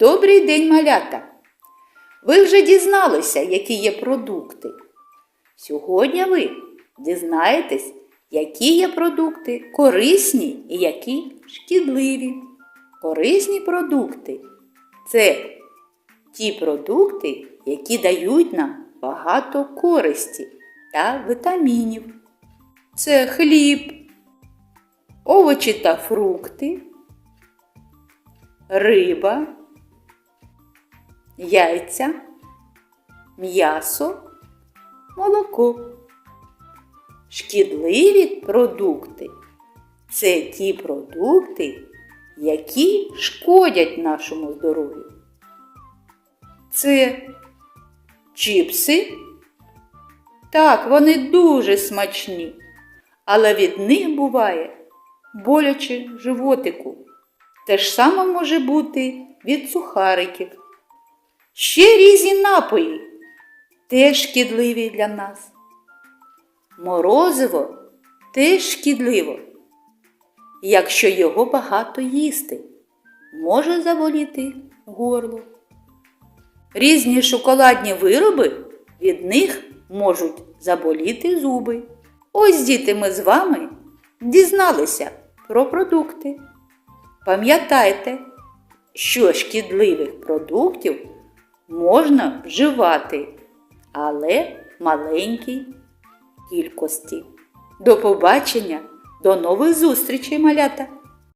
Добрий день, малята! Ви вже дізналися, які є продукти. Сьогодні ви дізнаєтесь, які є продукти корисні і які шкідливі. Корисні продукти це ті продукти, які дають нам багато користі та вітамінів. Це хліб, овочі та фрукти, риба, яйця, м'ясо, молоко. Шкідливі продукти це ті продукти, які шкодять нашому здоров'ю. Це чіпси. Так, вони дуже смачні, але від них буває боляче животику. Те ж саме може бути від сухариків. Ще різні напої теж шкідливі для нас. Морозиво теж шкідливо. Якщо його багато їсти, може заболіти горло. Різні шоколадні вироби від них можуть заболіти зуби. Ось діти ми з вами дізналися про продукти. Пам'ятайте, що шкідливих продуктів можна вживати, але в маленькій кількості. До побачення, до нових зустрічей, малята!